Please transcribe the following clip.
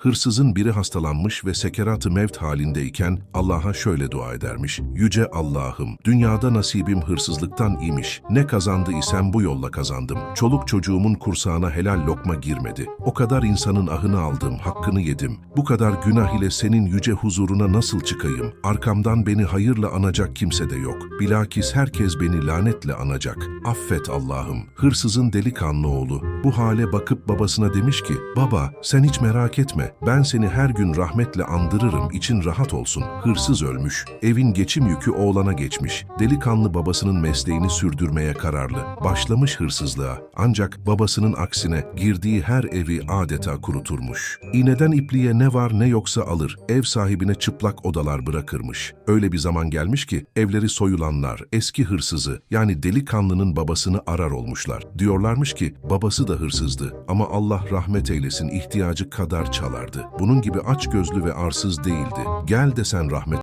Hırsızın biri hastalanmış ve sekerat-ı mevt halindeyken Allah'a şöyle dua edermiş. Yüce Allah'ım, dünyada nasibim hırsızlıktan imiş. Ne kazandı isem bu yolla kazandım. Çoluk çocuğumun kursağına helal lokma girmedi. O kadar insanın ahını aldım, hakkını yedim. Bu kadar günah ile senin yüce huzuruna nasıl çıkayım? Arkamdan beni hayırla anacak kimse de yok. Bilakis herkes beni lanetle anacak. Affet Allah'ım. Hırsızın delikanlı oğlu bu hale bakıp babasına demiş ki, Baba sen hiç merak etme. Ben seni her gün rahmetle andırırım. için rahat olsun. Hırsız ölmüş. Evin geçim yükü oğlana geçmiş. Delikanlı babasının mesleğini sürdürmeye kararlı. Başlamış hırsızlığa. Ancak babasının aksine girdiği her evi adeta kuruturmuş. İğneden ipliğe ne var ne yoksa alır. Ev sahibine çıplak odalar bırakırmış. Öyle bir zaman gelmiş ki evleri soyulanlar eski hırsızı yani delikanlının babasını arar olmuşlar. Diyorlarmış ki babası da hırsızdı ama Allah rahmet eylesin ihtiyacı kadar çalardı. Bunun gibi aç gözlü ve arsız değildi. Gel desen rahmet